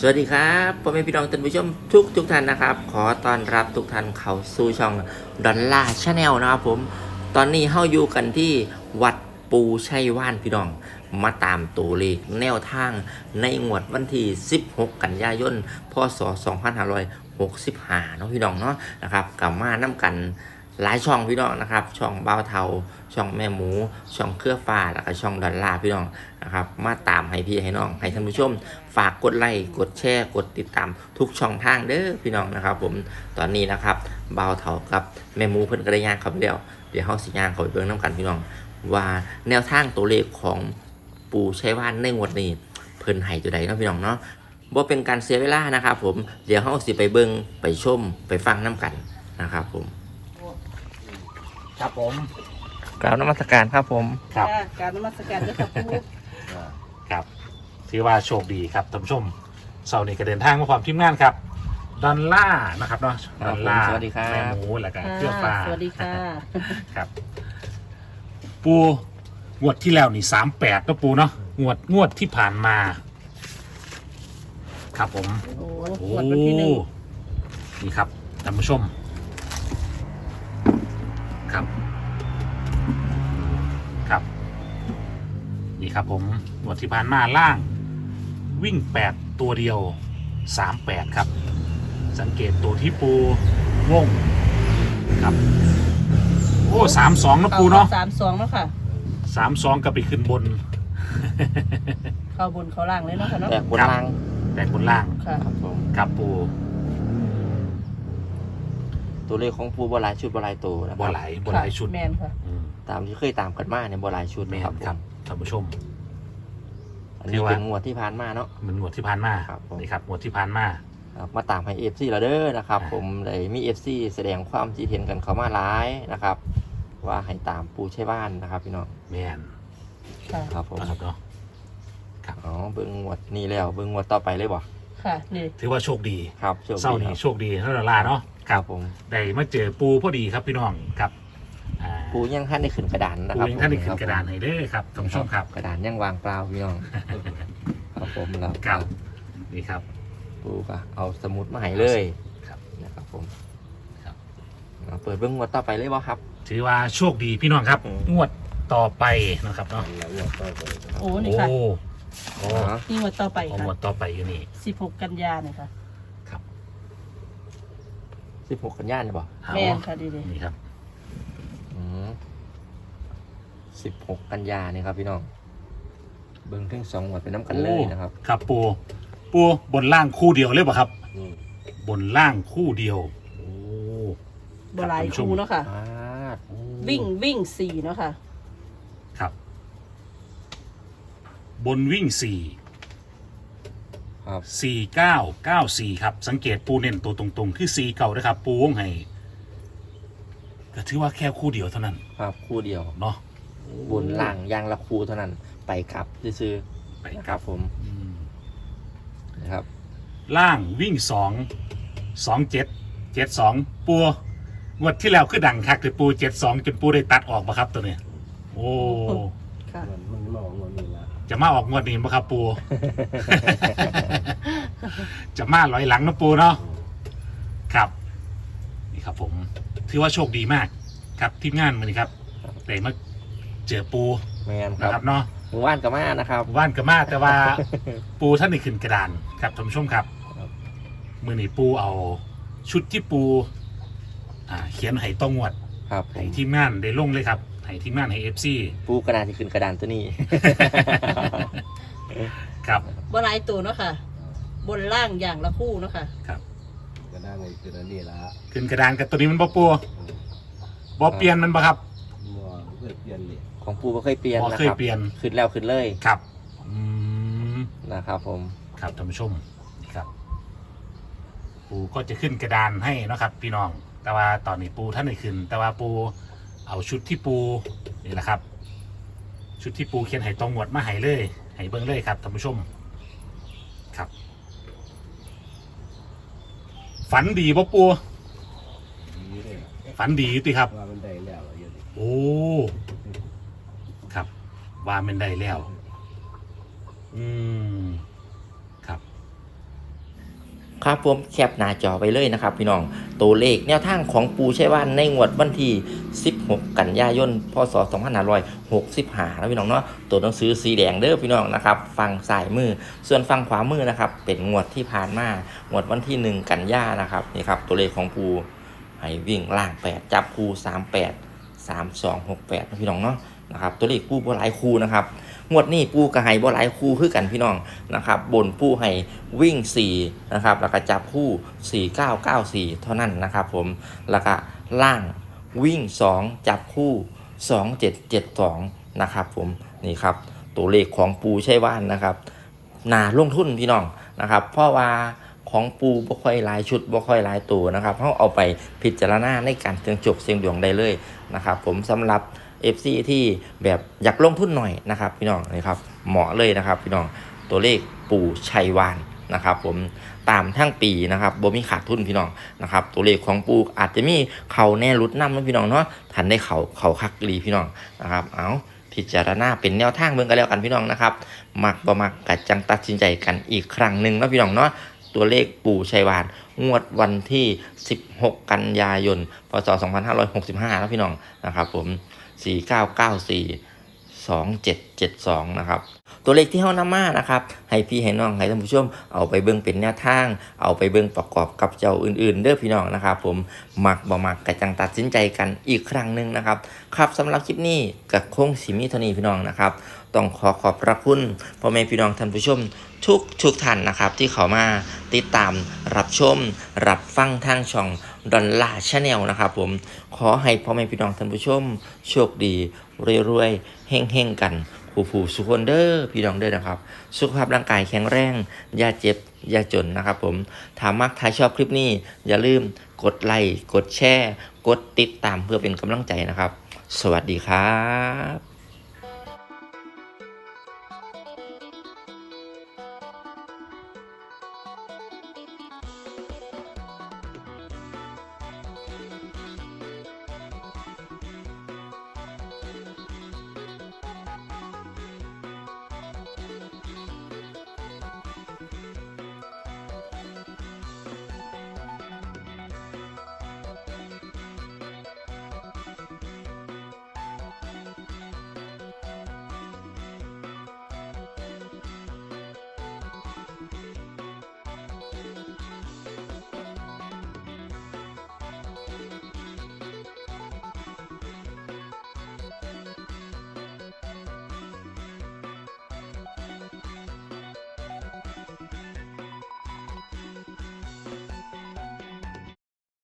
สวัสดีครับพ่อแม่พี่น้องท่านผู้ชมทุกทุกท่านนะครับ ขอต้อนรับทุกท่านเข้าสู่ช่องดอลล่าชาแนลนะครับผม ตอนนี้เฮาอยู่กันที่วัดปูชัยว่านพี่น้องมาตามตัวเลขแนวทางในงวดวันที่ 16 กันยายน พศ 2565เนาะพี่น้องเนาะนะครับกลับมาน้ำกัน หลายช่องพี่น้องนะครับ ช่องเบ้าเทาช่องแม่หมู ช่องเครือฟ้าแล้วก็ช่องดอลลาร์พี่น้องนะครับ มาตามให้พี่ให้น้อง ให้ท่านผู้ชม ฝากกดไลค์กดแชร์กดติดตามทุกช่องทางเด้อพี่น้องนะครับ ผมตอนนี้นะครับเบ่าเถากับแม่หมูเพิ่นก็ได้ย่างเขาไปแล้วเดี๋ยวเฮาสิย่างเขาไปเบิ่งน้ำกันพี่น้อง ว่าแนวทางตัวเลขของปู่ชัยว่านในงวดนี้เพิ่นให้ตัวใดเนาะพี่น้องเนาะบ่เป็นการเสียเวลานะครับ ผมเดี๋ยวเฮาสิไปเบิ่งไปชมไปฟังน้ำกันนะครับผม ครับผมกราบนมัสการครับผม ครับจ้าการนมัสการด้วยค่ะปูครับถือว่าโชคดีครับท่านผู้ชมเสาร์นี้ก็เดินทางมาความทีมงานครับ ดอลล่านะครับเนาะคดรัอบลผมล่าสวัสดีครับ แม่หมูแล้วก็เครื่องปลาสวัสดีค่ะครับ ปูงวดที่แล้วนี่สามแปดนะปูเนาะงวดงวดที่ผ่านมา ครับผม โอ้โอ้หวดวันที่หนึ่งนี่ครับท่านผู้ชม ครับ ครับ นี่ครับผมงวดที่ผ่านมาล่าง วิ่งแปดตัวเดียวสามแปดครับ สังเกตตัวที่ปูวงครับ โอ้สามสองนะปูเนาะสามสองแล้วค่ะสามสองก็ไปขึ้นบน เข้าบนเข้าล่างเลยเนาะค่ะเนาะแต่บนล่าง แต่บนล่าง ค่ะ ครับผม ครับปู ตัวเลขของปูบหลายชุดบหลายตัวนะคบรับหลายบหลายชุดแมนค่ะ อืมตามที่เคยตามกันมาเนี่ยบหลายชุดแม่นะครับนผมครับท่านผู้ชม อันถืนี้อว่าเป็นงวดที่ผ่านมาเนาะเหมันงวดที่ผ่านมาครับผม นี่ครับงวดที่ผ่านมา ครับมาตามให้เอฟซีเราเด้อนะครับอ่าผมเลยมีเอฟซีแสดงความคิดเห็นกันเข้ามาหลายนะครับ ว่าให้ตามปูใช้บ้านนะครับพี่น้องแม่นค่ะ ครับผมนะครับเนาะ อ๋อเบิ่งงวดนี้แล้วเบิ่งงวดต่อไปเลยบ่ ค่ะ นี่ ถือว่าโชคดีครับโชคเศร้าดีนี้ครับโชคดีเท่าดอลลาร์เนาะครับผมได้มาเจอปูพอดีครับพี่น้องครับอ่าปูยังท่านได้ขึ้นกระดานนะปูครับยังท่านได้ขึ้ผมนกระดานให้เด้อครับท่านผู้ชมครับ กระดานยังวางเปล่าพี่น้องครับผมแล้วครับนี่ครับ ปูก็เอาสมุดมาให้เลยครับ นะครับผมครับเอาเปิดเบิ่งงวดต่อไปเลยบ่ครับ ถือว่าโชคดีพี่น้องครับอืมงวดต่อไปนะครับเนาะ โอ้ นี่โอ้ค่ะ โอ้ นี่หวดต่อไปเอาค่ะงวดต่อไปอยู่นี่ สิบหกกันยาเนี่ยค่ะ ครับ16กันยายนเนี่ยบ่เอาแมนค่ะดีดีนี่ครับอืม16กันยาเนี่ยครับพี่น้อง เบิ่งทั้งสองงวดเป็นน้ำกันเลยนะครับครับปู ปูบนล่างคู่เดียวเลยป่ะครับบนล่างคู่เดียว โอ้บหลายคูเนาะค่ะอ่าวิ่งวิ่งสี่เนาะค่ะ ครับ บนวิ่งสี่ครับสี่เก้าเก้าสี่ครับ สังเกตปูเน้นตัวตรงๆ คือสี่เก่านะครับ ปูวงให้ก็ถือว่าแค่คู่เดียวเท่านั้นครับคู่เดียว เนาะบนล่างยางละคู่เท่านั้น ไปกลับซื้อไปๆนะคครัรับบผมอืมนะครับ ล่างวิ่งสองสองเจ็ดเจ็ดสองปูงวดที่แล้วคือดังคักแต่ปูเจ็ดสองจนปูได้ตัดออกมาครับตัวเนี้ยโอ้ ค่ะ มันมองมันนี่ละ จะมาออกงวดนี้บ่ครับปู จะมาลอยหลังนะปูเนาะครับนี่ครับ ผมถือว่าโชคดีมาก ครับทีมงานมือนี้ครับได้มาเจอปูแมนคนะครัรับบเนาะหมู่บ้านกับมานะครับ ว่านกับมาแต่ว่าปูท่านได้ขึ้นกระดานครับท่านผู้ชมครับครับ มือนี้ปูเอาชุดที่ปู อ่า เขียนให้ต้องงวด ครับผให้มทีมงานได้ลงเลยครับ ให้ทีมงานให้เอฟซีปูกระดานที่ขึ้นกระดานตัวนี้ ครับบหลายตัวเนาะค่ะ บนล่างอย่างละคู่เนาะค่ะ ก็ได้ไงคืออันนี้ละขึ้นกระดานกับตัวนี้มันบ่ปูบ่เปลี่ยนมันบ่ครับมัวเพื่อเปลี่ยนเลยของปูก็เคยเปลี่ยนอ๋อนะเคคยรับเปลี่ยนขึ้นแล้วขึ้นเลยครับอืมนะครับผมครับท่านผู้ชมนี่ครับ ปูก็จะขึ้นกระดานให้เนาะครับ พี่น้อง แต่ว่าตอนนี้ปูท่านไม่ขึ้น แต่ว่าปู เอาชุดที่ปูนี่แหละครับ ชุดที่ปูเขียนให้ตรงหมวดมาให้เลยให้เบิ้งเลยครับท่านผู้ชมครับ ฝันดีปะปูดีเลยฝันดีอยู่ติครับว่ามันได้แล้วเยอะดิโอ้ครับว่ามันได้แล้ว อืมครับ ครับผมแคปหน้าจอไปเลยนะครับ พี่น้องตัวเลขแนวทางของปูใช่ว่าในงวดวันที่ 16 กันยายน พศ 2565นะพี่น้องเนาะตัวหนังสือสีแดงเด้อพี่น้องนะครับฝั่งซ้ายมือ ส่วนฝั่งขวามือนะครับ เป็นงวดที่ผ่านมางวดวันที่ 1 กันยานะครับนี่ครับตัวเลขของปูให้วิ่งล่าง 8 จับคู 38 3268นะพี่น้องเนาะนะครับตัวเลขปูบ่หลายคูนะครับ งวดนี้ปูกระไห้บ่หลายคู่คือกันพี่น้องนะครับบนปูให้วิ่ง4นะครับแล้วก็จับคู่ 4994 เท่านั้นนะครับผมแล้วก็ล่างวิ่ง 2 จับคู่ 2772 นะครับผมนี่ครับตัวเลขของปูใช่ว่านนะครับนาลงทุนพี่น้องนะครับเพราะว่าของปูบ่ค่อยหลายชุดบ่ค่อยหลายตัวนะครับเขาเอาไปพิจารณาในการเสียงโชคเสียงดวงได้เลยนะครับผมสำหรับ FC ที่แบบอยากลงทุนหน่อยนะครับพี่น้องนะครับเหมาะเลยนะครับพี่น้องตัวเลขปู่ชัยวานนะครับผมตามทั้งปีนะครับบ่มีขาดทุนพี่น้องนะครับตัวเลขของปูอาจจะมีเขาแน่รุดน้ำนะพี่น้องเนาะทันได้เขาเขาคักอีหลีพี่น้องนะครับเอาพิจารณาเป็นแนวทางเบิ่งกันแล้วกันพี่น้องนะครับมักบ่มักกัดจังตัดสินใจกันอีกครั้งหนึ่งนะพี่น้องเนาะตัวเลขปู่ชัยวานงวดวันที่ 16 กันยายน พศ 2565นะพี่น้องนะครับผม 4994 2772 นะครับ ตัวเลขที่เฮานำมานะครับ ให้พี่ให้น้องให้ท่านผู้ชมเอาไปเบิ่งเป็นแนวทาง เอาไปเบิ่งประกอบกับเจ้าอื่นๆ เด้อพี่น้องนะครับผมมักบ่มักกะจังตัดสินใจกันอีกครั้งหนึ่งนะครับ ครับสำหรับคลิปนี้กับคงสิมีทนีพี่น้องนะครับ ต้องขอขอบพระคุณพ่อแม่พี่น้องท่านผู้ชม ทุกทุกท่านนะครับที่เขามาติดตามรับชม รับฟังทางช่อง ดอนล่าชาแนลนะครับผมขอให้พ่อแม่พี่น้องท่านผู้ชม โชคดีรวยๆเฮงๆกันผู้ผู้สุขคนเด้อพี่น้องเด้อนะครับ สุขภาพร่างกายแข็งแรงอย่าเจ็บอย่าจนนะครับผมถ้ามักถ้าชอบคลิปนี้ อย่าลืมกดไลค์กดแชร์ กดติดตามเพื่อเป็นกำลังใจนะครับ สวัสดีครับ